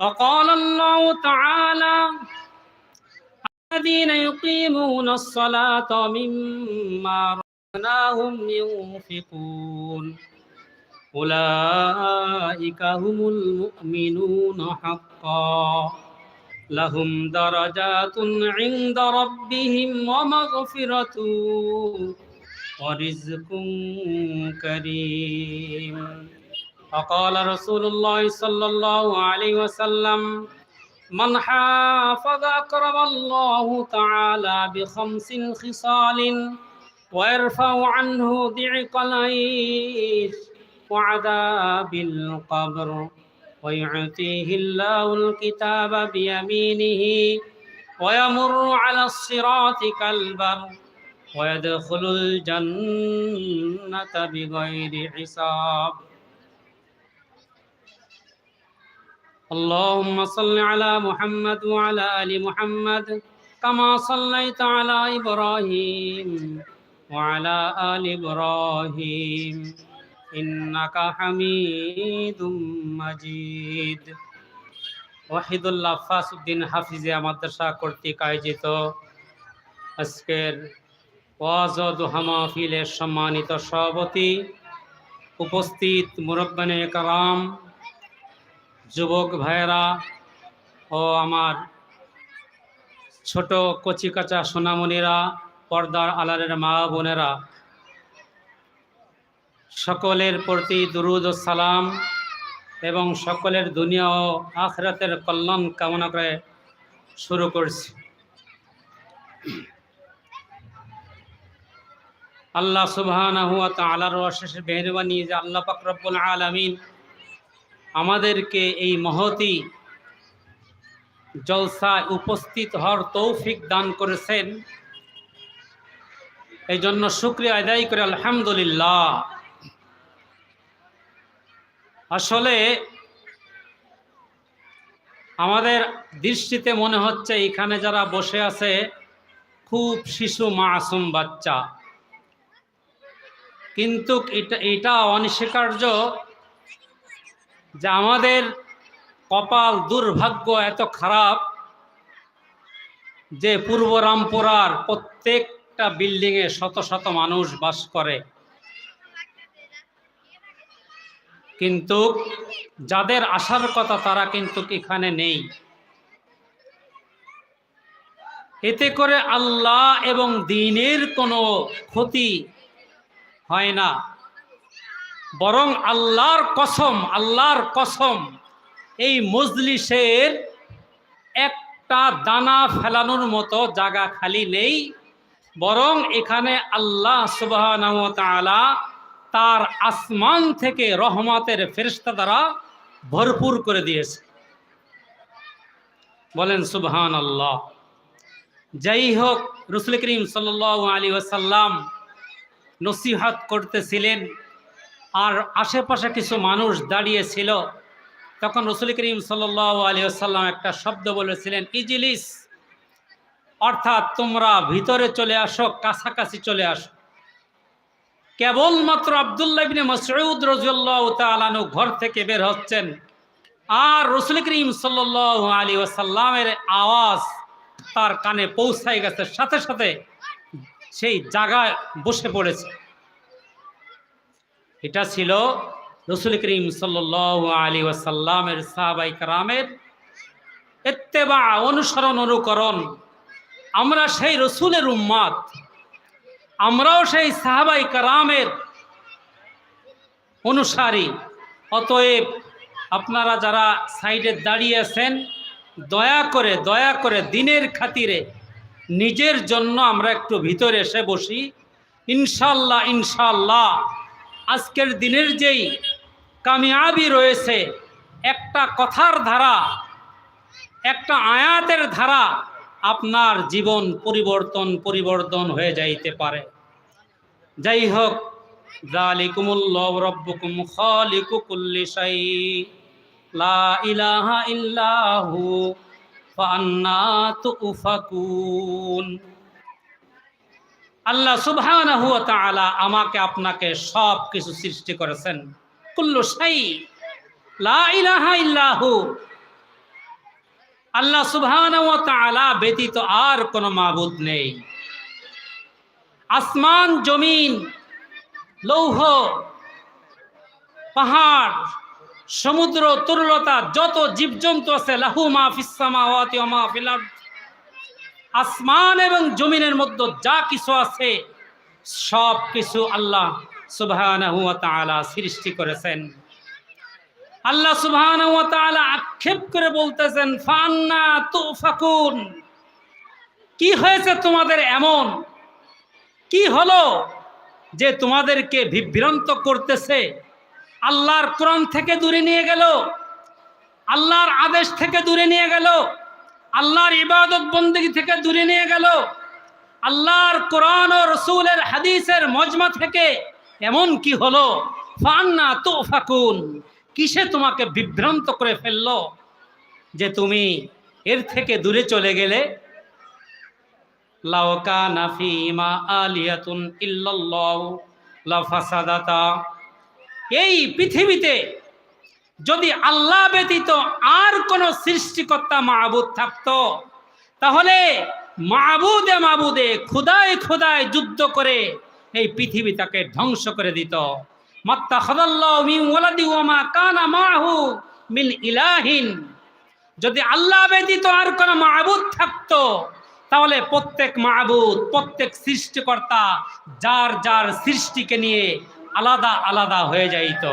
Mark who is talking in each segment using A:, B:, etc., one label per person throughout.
A: وقال الله تعالى الذين يقيمون الصلاة مما رزقناهم ينفقون. أولئك هم المؤمنون حقا. لهم درجات عند ربهم ومغفرة ورزق كريم. وقال رسول الله صلى الله عليه وسلم من حافظ أكرم الله تعالى بخمس خصال ويرفع عنه ضعق العيش وعذاب القبر ويعطيه الله الكتاب بيمينه ويمر على الصراط كالبر ويدخل الجنة بغير حساب. اللهم صل على محمد وعلى آل محمد كما صليت على إبراهيم وعلى آل إبراهيم إنك حميد مجيد ওয়াহিদুল্লাহ ফাসুদ্দিন হাফিজিয়া মাদ্রাসা কর্তৃক আয়োজিত আজকের ওয়াজ ও দোহা মাহফিলের সম্মানিত সভাপতি উপস্থিত মুরব্বানে কালাম যুবক ভাইয়েরা ও আমার ছোট কচিকাচা সোনামণিরা, পর্দার আলারের মা বোনেরা, সকলের প্রতি দুরুদ ও সালাম এবং সকলের দুনিয়া ও আখরাতের কল্যাণ কামনা করে শুরু করছি। আল্লাহ সুবহানাহু ওয়া তাআলার অশেষ মেহরবানি যে আল্লাহ পাক রব্বুল আলামিন আমাদেরকে এই মহতি জলসায় উপস্থিত হওয়ার তৌফিক দান করেছেন। এই জন্য শুক্রিয়া আদায় করে আলহামদুলিল্লাহ। আসলে আমাদের দৃষ্টিতে মনে হচ্ছে এখানে যারা বসে আছে, খুব শিশু মাসুম বাচ্চা। কিন্তু এটা এটা অনস্বীকার্য যে আমাদের কপাল দুর্ভাগ্য এত খারাপ যে পূর্ব রামপুরার প্রত্যেকটা বিল্ডিংয়ে শত শত মানুষ বাস করে। কিন্তু যাদের আসার কথা তারা কিন্তু এখানে নেই। এতে করে আল্লাহ এবং দিনের কোনো ক্ষতি হয় না। বরং আল্লাহর কসম আল্লাহর কসম, এই মজলিসের একটা দানা ফেলানোর মতো জায়গা খালি নেই। বরং এখানে আল্লাহ সুবাহ তার আসমান থেকে রহমতের ফেরিস্তা দ্বারা ভরপুর করে দিয়েছে। বলেন সুবহান আল্লাহ যাই হোক, রসুল করিম সাল আলী ওসাল্লাম নসিহাত করতেছিলেন। আর আশেপাশে কিছু মানুষ দাঁড়িয়েছিল। তখন রসুল করিম সাল আলী আসাল্লাম একটা শব্দ বলেছিলেন, ইজিলিস, অর্থাৎ তোমরা ভিতরে চলে আসো, কাছাকাছি চলে আসো। কেবলমাত্র আবদুল্লাহ ইবনে মসউদ রাজিয়াল্লাহু তাআলানু ঘর থেকে বের হচ্ছেন। আর রসুল করিম সাল্লাল্লাহু আলী ওয়াসাল্লামের আওয়াজ তার কানে পৌঁছাই গেছে। সাথে সাথে সেই জায়গায় বসে পড়েছে। এটা ছিল রসুল করিম সাল্লাল্লাহু আলী ওয়াসাল্লামের সাহাবাই কারামের এত্তেবা অনুসরণ, অনুকরণ। আমরা সেই রসুলের উম্মাদ। আমরাও সেই সাহাবাই কারামের অনুসারী। অতএব আপনারা যারা সাইডে দাঁড়িয়ে আছেন, দয়া করে দয়া করে দিনের খাতিরে নিজের জন্য আমরা একটু ভিতরে এসে বসি। ইনশাল্লাহ ইনশাল্লাহ। আজকের দিনের যেই কামিয়াবি রয়েছে, একটা কথার ধারা, একটা আয়াতের ধারা আপনার জীবন পরিবর্তন পরিবর্তন হয়ে যাইতে পারে। যাই হোক জালিকুমুল্লাহ রব্বুকুম খালিকু কুল্লি শাই, লা ইলাহা ইল্লাহু ফান্না তুফাকুন। আল্লাহ তাআলা আমাকে আপনাকে সব কিছু সৃষ্টি করেছেন। আল্লাহ সুবহান ব্যতীত আর কোনো মাবুদ নেই। আসমান, জমিন, লৌহ, পাহাড়, সমুদ্র, তরুলতা, যত জীবজন্তু আছে, লাহু মা ফিসামাওয়াতি মা আসমান এবং জমিনের মধ্যে যা কিছু আছে, সব কিছু আল্লাহ সুবহানাহু ওয়া তাআলা সৃষ্টি করেছেন। আল্লাহ সুবহানাহু ওয়া তাআলা আক্ষেপ করে বলতেছেন ফান্না তুফাকুন। কি হয়েছে তোমাদের এমন? কি হলো যে তোমাদেরকে বিভ্রান্ত করতেছে? আল্লাহর কোরআন থেকে দূরে নিয়ে গেল, আল্লাহর আদেশ থেকে দূরে নিয়ে গেল আল্লাহর ইবাদত বন্দী থেকে দূরে নিয়ে গেল। আল্লাহর কোরআন ও রসুলের হাদিসের মজমা থেকে এমন কি হলো? ফান্না তো ফাকুন কিসে তোমাকে বিভ্রান্ত করে ফেলল? যে তুমি এর থেকে দূরে চলে গেলে? লাউকা নাফিমা আলিয়াতুন ইল্লাল্লাহু লাফাসাদাতা। এই পৃথিবীতে যদি আল্লাহ ব্যতীত আর কোন সৃষ্টিকর্তা মাহবুদ থাকতো, তাহলে মাহবুদে মাহবুদে খুদায় খুদায় যুদ্ধ করে এই পৃথিবী তাকে ধ্বংস করে দিত। কানা মাহু মিন ইলাহিন। যদি আল্লাহ ব্যতীত আর কোনো মাহবুদ থাকতো, তাহলে প্রত্যেক মাহবুদ প্রত্যেক সৃষ্টিকর্তা, যার যার সৃষ্টিকে নিয়ে আলাদা আলাদা হয়ে যাইত।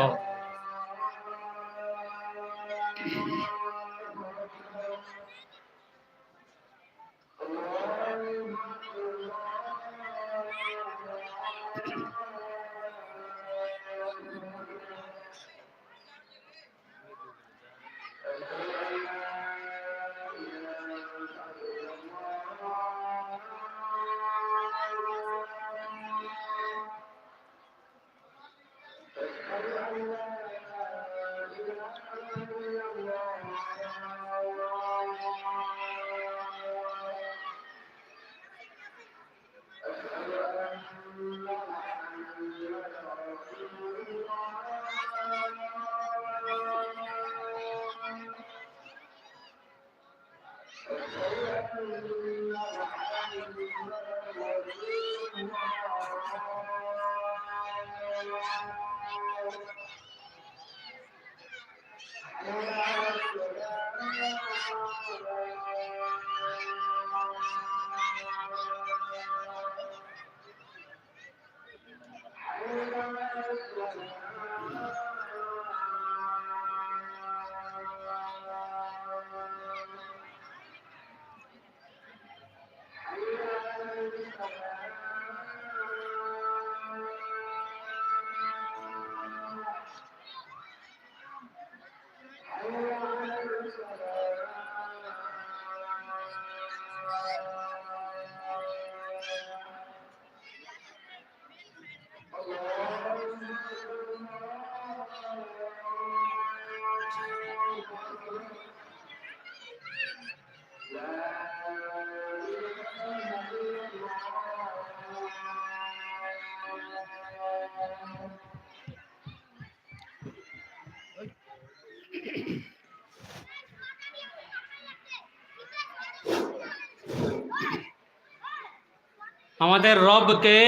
A: আমাদের রবকে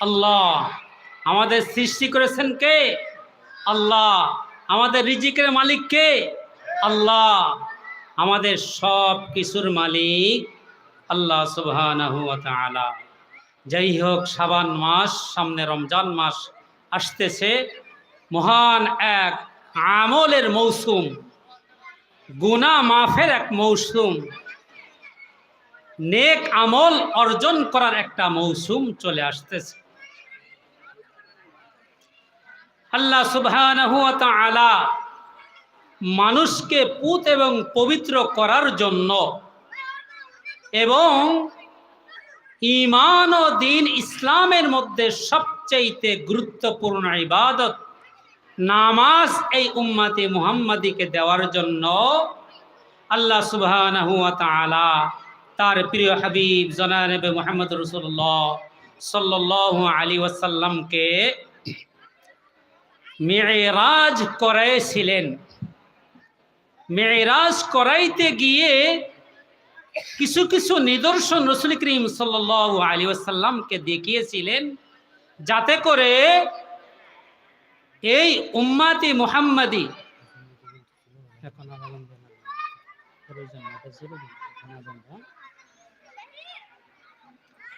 A: আল্লাহ আমাদের সৃষ্টি করেছেন কে? আল্লাহ। আমাদের রিজিকের মালিক কে? আল্লাহ। আমাদের সব কিছুর মালিক আল্লাহ সুবহানাহু ওয়া তাআলা। যাই হোক শাবান মাস, সামনে রমজান মাস আসতেছে। মহান এক আমলের মৌসুম, গুনাহ মাফের এক মৌসুম, নেক আমল অর্জন করার একটা মৌসুম চলে আসতেছে। আল্লাহ সুবহানাহু ওয়া তাআলা মানুষকে পুত এবং পবিত্র করার জন্য এবং ইমান ও দিন ইসলামের মধ্যে সবচাইতে গুরুত্বপূর্ণ ইবাদত নামাজ এই উম্মাতে মুহাম্মাদিকে দেওয়ার জন্য আল্লাহ সুবহানাহু ওয়া তার প্রিয় হাবিব জনানবে মোহাম্মদ রসুল্লাহ সাল্লাহ আলী ওয়াসাল্লামকে মেয়েরাজ করেছিলেন মেয়েরাজ করাইতে গিয়ে কিছু কিছু নিদর্শন রসুল করিম সাল আলী আসাল্লামকে দেখিয়েছিলেন, যাতে করে এই উম্মাতি মুহাম্মাদি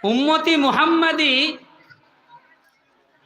A: উম্মতি মুহাম্মাদি